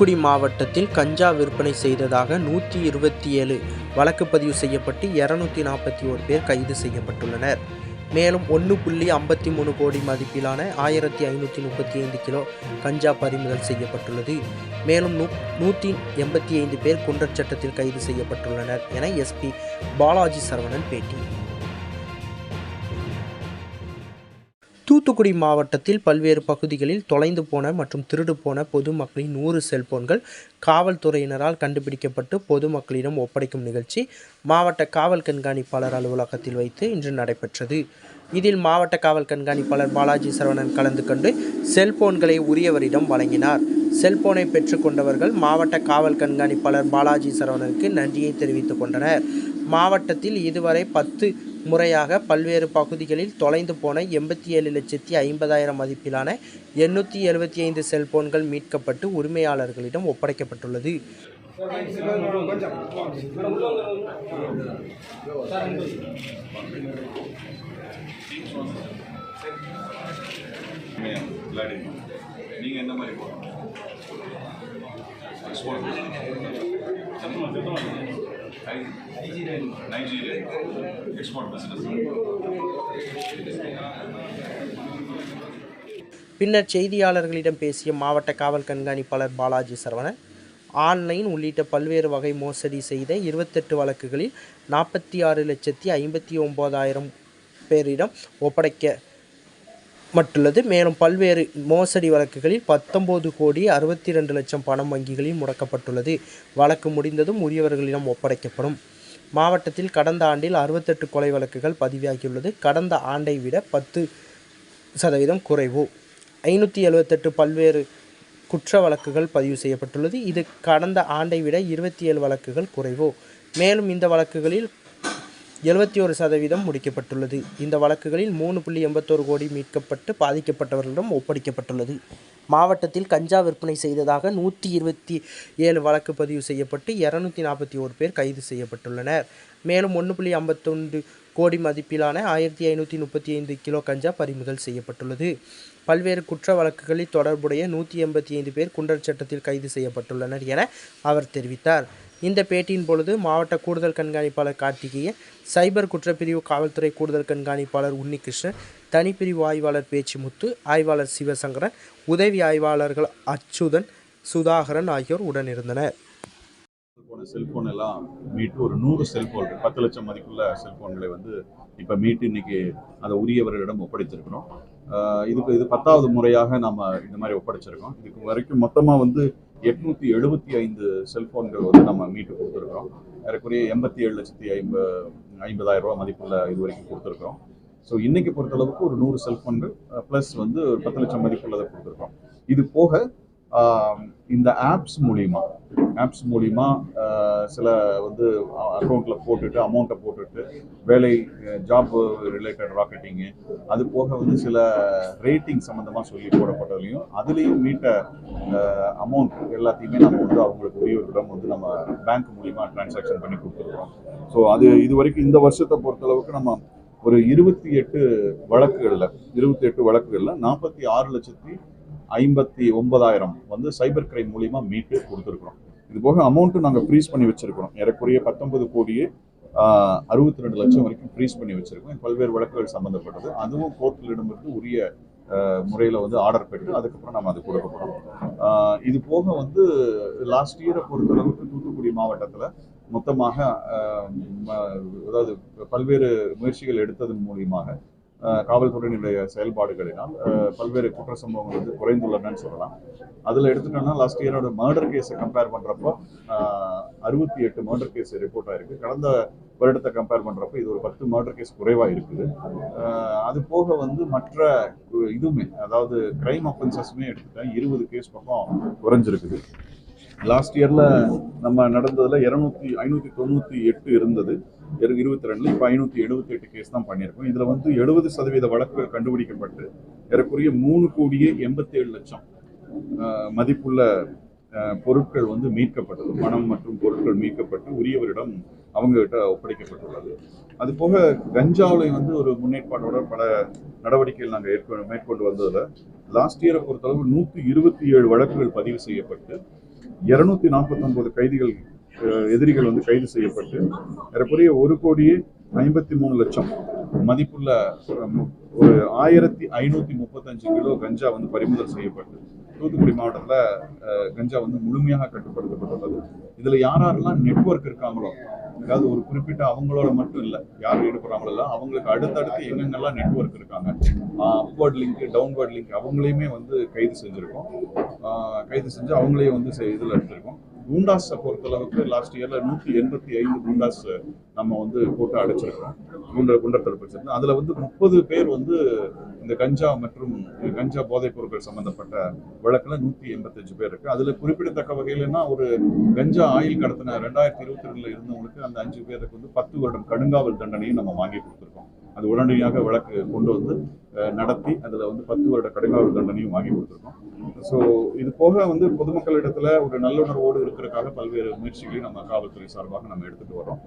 தூத்துக்குடி மாவட்டத்தில் கஞ்சா விற்பனை செய்ததாக நூற்றி இருபத்தி ஏழு வழக்கு பதிவு செய்யப்பட்டு இரநூத்தி நாற்பத்தி ஓரு பேர் கைது செய்யப்பட்டுள்ளனர். மேலும் ஒன்று புள்ளி ஐம்பத்தி மூணு கோடி மதிப்பிலான ஆயிரத்தி ஐநூற்றி முப்பத்தி ஐந்து கிலோ கஞ்சா பறிமுதல் செய்யப்பட்டுள்ளது. மேலும் நூ நூற்றி எண்பத்தி ஐந்து பேர் குண்டர் சட்டத்தில் கைது செய்யப்பட்டுள்ளனர் என எஸ்பி பாலாஜி சரவணன் பேட்டி. தூத்துக்குடி மாவட்டத்தில் பல்வேறு பகுதிகளில் தொலைந்து போன மற்றும் திருடு போன பொதுமக்களின் நூறு செல்போன்கள் காவல்துறையினரால் கண்டுபிடிக்கப்பட்டு பொதுமக்களிடம் ஒப்படைக்கும் நிகழ்ச்சி மாவட்ட காவல் கண்காணிப்பாளர் அலுவலகத்தில் வைத்து இன்று நடைபெற்றது. இதில் மாவட்ட காவல் கண்காணிப்பாளர் பாலாஜி சரவணன் கலந்து கொண்டு செல்போன்களை உரியவரிடம் வழங்கினார். செல்போனை பெற்றுக்கொண்டவர்கள் மாவட்ட காவல் கண்காணிப்பாளர் பாலாஜி சரவணனுக்கு நன்றியை தெரிவித்துக் கொண்டனர். மாவட்டத்தில் இதுவரை பத்து முறையாக பல்வேறு பகுதிகளில் தொலைந்து போன எண்பத்தி ஏழு லட்சத்தி ஐம்பதாயிரம் மதிப்பிலான எண்ணூற்றி எழுபத்தி ஐந்து செல்போன்கள் மீட்கப்பட்டு உரிமையாளர்களிடம் ஒப்படைக்கப்பட்டுள்ளது. நீங்கள் என்ன மாதிரி பின்னர் செய்தியாளர்களிடம் பேசிய மாவட்ட காவல் கண்காணிப்பாளர் பாலாஜி சரவணன் ஆன்லைன் உள்ளிட்ட பல்வேறு வகை மோசடி செய்த இருபத்தெட்டு வழக்குகளில் நாற்பத்தி ஆறு லட்சத்தி ஐம்பத்தி ஒம்பதாயிரம் பேரிடம் ஒப்படைக்க மட்டுள்ளது. மேலும் பல்வேறு மோசடி வழக்குகளில் பத்தொம்போது கோடி அறுபத்தி ரெண்டு லட்சம் பணம் வங்கிகளில் முடக்கப்பட்டுள்ளது. வழக்கு முடிந்ததும் உரியவர்களிடம் ஒப்படைக்கப்படும். மாவட்டத்தில் கடந்த ஆண்டில் அறுபத்தெட்டு கொலை வழக்குகள் பதிவாகியுள்ளது. கடந்த ஆண்டை விட பத்து சதவீதம் குறைவு. ஐநூற்றி எழுபத்தெட்டு பல்வேறு குற்ற வழக்குகள் பதிவு செய்யப்பட்டுள்ளது. இது கடந்த ஆண்டை விட இருபத்தி ஏழு வழக்குகள் குறைவு. மேலும் இந்த வழக்குகளில் எழுபத்தி ஒரு சதவீதம் முடிக்கப்பட்டுள்ளது. இந்த வழக்குகளில் மூணு புள்ளி எண்பத்தோரு கோடி மீட்கப்பட்டு பாதிக்கப்பட்டவர்களிடம் ஒப்படைக்கப்பட்டுள்ளது. மாவட்டத்தில் கஞ்சா விற்பனை செய்ததாக நூற்றி இருபத்தி ஏழு வழக்கு பதிவு செய்யப்பட்டு இரநூத்தி நாற்பத்தி ஓரு பேர் கைது செய்யப்பட்டுள்ளனர். மேலும் ஒன்று புள்ளி ஐம்பத்தொன்று கோடி மதிப்பிலான ஆயிரத்தி ஐநூற்றி முப்பத்தி ஐந்து கிலோ கஞ்சா பறிமுதல் செய்யப்பட்டுள்ளது. பல்வேறு குற்ற வழக்குகளில் தொடர்புடைய நூற்றி எண்பத்தி ஐந்து பேர் குண்டர் சட்டத்தில் கைது செய்யப்பட்டுள்ளனர் என அவர் தெரிவித்தார். இந்த பேட்டியின் பொழுது மாவட்ட கூடுதல் கண்காணிப்பாளர் கார்த்திகேயன் சைபர் குற்றப்பிரிவு காவல்துறை கூடுதல் கண்காணிப்பாளர் உன்னிகிருஷ்ணன் தனிப்பிரிவு ஆய்வாளர் பேச்சுமுத்து ஆய்வாளர் சிவசங்கரன் உதவி ஆய்வாளர்கள் அச்சுதன் சுதாகரன் ஆகியோர் உடனிருந்தனர். போன செல்போன் எல்லாம் மீட்டு ஒரு நூறு செல்போன் பத்து லட்சம் மதிப்புள்ள செல்போன்களை வந்து இப்போ மீட்டு இன்னைக்கு அதை உரியவர்களிடம் ஒப்படைத்திருக்கிறோம். இதுக்கு இது பத்தாவது முறையாக நம்ம இந்த மாதிரி ஒப்படைச்சிருக்கோம். இதுக்கு வரைக்கும் மொத்தமாக வந்து எட்நூத்தி எழுபத்தி ஐந்து செல்போன்கள் வந்து நம்ம மீட்டு கொடுத்துருக்குறோம். ஏறக்குறைய எண்பத்தி ஏழு லட்சத்தி ஐம்ப ஐம்பதாயிரம் ரூபா மதிப்புள்ள இது வரைக்கும் கொடுத்துருக்குறோம். ஸோ இன்னைக்கு பொறுத்தளவுக்கு ஒரு நூறு செல்போன்கள் ப்ளஸ் வந்து ஒரு பத்து லட்சம் மதிப்புள்ளதை கொடுத்துருக்கோம் இது போக இந்த ஆப்ஸ் மூலிமா ஆப்ஸ் மூலிமா சில வந்து அக்கௌண்ட்ல போட்டுட்டு அமௌண்ட்டை போட்டுட்டு வேலை ஜாப் ரிலேட்டட் ராக்கெட்டிங்கு அது போக வந்து சில ரேட்டிங் சம்மந்தமாக சொல்லி போடப்பட்டதுலையும் அதுலேயும் மீட்ட அமௌண்ட் எல்லாத்தையுமே நம்ம வந்து அவங்களுக்கு உரியவர்களிடம் வந்து நம்ம பேங்க் மூலிமா டிரான்சாக்ஷன் பண்ணி கொடுத்துருக்கோம். ஸோ அது இது வரைக்கும் இந்த வருஷத்தை பொறுத்தளவுக்கு நம்ம ஒரு இருபத்தி எட்டு வழக்குகளில் இருபத்தி எட்டு வழக்குகளில் நாற்பத்தி ஆறு லட்சத்தி ஐம்பத்தி ஒன்பதாயிரம் வந்து சைபர் கிரைம் மூலியமாக மீட்டு கொடுத்துருக்குறோம். இது போக அமௌண்ட்டும் நாங்கள் ஃப்ரீஸ் பண்ணி வச்சுருக்கிறோம். ஏறக்குறைய பத்தொன்பது கோடியே அறுபத்தி ரெண்டு லட்சம் வரைக்கும் ஃப்ரீஸ் பண்ணி வச்சுருக்கோம். பல்வேறு வழக்குகள் சம்மந்தப்பட்டது அதுவும் கோர்ட்டிலிடமிருந்து உரிய முறையில் வந்து ஆர்டர் பெற்று அதுக்கப்புறம் நம்ம அது கொடுக்க போகிறோம் இது போக வந்து லாஸ்ட் இயரை பொறுத்தளவுக்கு தூத்துக்குடி மாவட்டத்தில் மொத்தமாக அதாவது பல்வேறு முயற்சிகள் எடுத்ததன் மூலியமாக காவல்துறையினுடைய செயல்பாடுகளினால் பல்வேறு குற்ற சம்பவங்கள் வந்து குறைந்துள்ளனன்னு சொல்லலாம். அதில் எடுத்துட்டோம்னா லாஸ்ட் இயரோட மர்டர் கேஸை கம்பேர் பண்ணுறப்போ அறுபத்தி எட்டு மர்டர் கேஸ் ரிப்போர்ட் ஆயிருக்கு. கடந்த வருடத்தை கம்பேர் பண்ணுறப்போ இது ஒரு பத்து மர்டர் கேஸ் குறைவாக இருக்குது அது போக வந்து மற்ற இதுவுமே அதாவது கிரைம் அஃபென்சஸுமே எடுத்துட்டா இருபது கேஸ் பக்கம் குறைஞ்சிருக்குது. லாஸ்ட் இயரில் நம்ம நடந்ததில் இருநூத்தி ஐநூற்றி தொண்ணூற்றி எட்டு இருந்தது. இருபத்தி ரெண்டுல இப்போ ஐநூற்றி எழுபத்தி எட்டு கேஸ் தான் பண்ணியிருக்கோம். இதில் வந்து எழுபது சதவீத வழக்குகள் கண்டுபிடிக்கப்பட்டு ஏறக்குரிய மூணு கோடியே எண்பத்தி ஏழு லட்சம் மதிப்புள்ள பொருட்கள் வந்து மீட்கப்பட்டது. பணம் மற்றும் பொருட்கள் மீட்கப்பட்டு உரியவரிடம் அவங்க கிட்ட ஒப்படைக்கப்பட்டுள்ளது. அது போக கஞ்சாவில் வந்து ஒரு முன்னேற்பாட்டோட பல நடவடிக்கைகள் நாங்கள் ஏற்க மேற்கொண்டு வந்ததில். லாஸ்ட் இயரை பொறுத்தளவு நூற்றி இருபத்தி ஏழு வழக்குகள் பதிவு செய்யப்பட்டு இருநூத்தி நாற்பத்தொன்பது கைதிகள் அஹ், எதிரிகள் வந்து கைது செய்யப்பட்டு ஏறக்குறைய ஒரு கோடியே ஐம்பத்தி மூணு லட்சம் மதிப்புள்ள ஒரு ஆயிரத்தி ஐநூத்தி முப்பத்தஞ்சு கிலோ கஞ்சா வந்து பறிமுதல் செய்யப்பட்டு. தூத்துக்குடி மாவட்டத்தில் கஞ்சா வந்து முழுமையாக கட்டுப்படுத்தப்பட்டுள்ளது. இதில் யார் யாரெல்லாம் நெட்வொர்க் இருக்காங்களோ அதாவது ஒரு குறிப்பிட்ட அவங்களோட மட்டும் இல்லை யார் ஈடுபடுறாங்களோ அவங்களுக்கு அடுத்தடுத்து எங்கெங்கெல்லாம் நெட்வொர்க் இருக்காங்க அப்வர்ட் லிங்க் டவுன்வர்ட் லிங்க் அவங்களையுமே வந்து கைது செஞ்சுருக்கோம். கைது செஞ்சு அவங்களையும் வந்து இதில் எடுத்திருக்கோம். குண்டாஸை பொறுத்தளவுக்கு லாஸ்ட் இயர்ல நூற்றி எண்பத்தி ஐந்து குண்டாஸ் நம்ம வந்து போட்டு அடைச்சிருக்கோம் குண்டர் குண்டர் தடுப்பு வச்சிருந்தோம். அதில் வந்து முப்பது பேர் வந்து இந்த கஞ்சா மற்றும் கஞ்சா போதைப் பொருட்கள் சம்பந்தப்பட்ட வழக்கில் நூற்றி எண்பத்தஞ்சு பேர் இருக்கு. அதில் குறிப்பிடத்தக்க வகையிலன்னா ஒரு கஞ்சா ஆயில் கடத்தின ரெண்டாயிரத்தி இருபத்தி ரெண்டில் இருந்தவங்களுக்கு அந்த அஞ்சு பேருக்கு வந்து பத்து வருடம் கடுங்காவல் தண்டனையும் நம்ம வாங்கி கொடுத்துருக்கோம். அது உடனடியாக வழக்கு கொண்டு வந்து நடத்தி அதில் வந்து பத்து வருட கடுங்காவல் தண்டனையும் வாங்கி கொடுத்துருக்கோம். ஸோ இது போக வந்து பொதுமக்களிடத்துல ஒரு நல்லுணர்வோடு இருக்கிறதுக்காக பல்வேறு முயற்சிகளையும் நம்ம காவல்துறை சார்பாக நம்ம எடுத்துட்டு வரோம்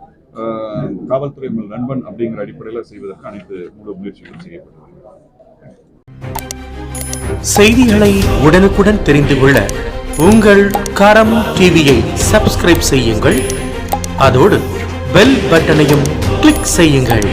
காவல்துறை உங்கள் நண்பன் அப்படிங்கிற அடிப்படையில் செய்வதற்கு அனைத்து முழு முயற்சிகளும் செய்யப்பட்டு செய்திகளை உடனுக்குடன் தெரிந்து கொள்ள உங்கள் கரம் டிவியை சப்ஸ்கிரைப் செய்யுங்கள். அதோடு பெல் பட்டனையும் கிளிக் செய்யுங்கள்.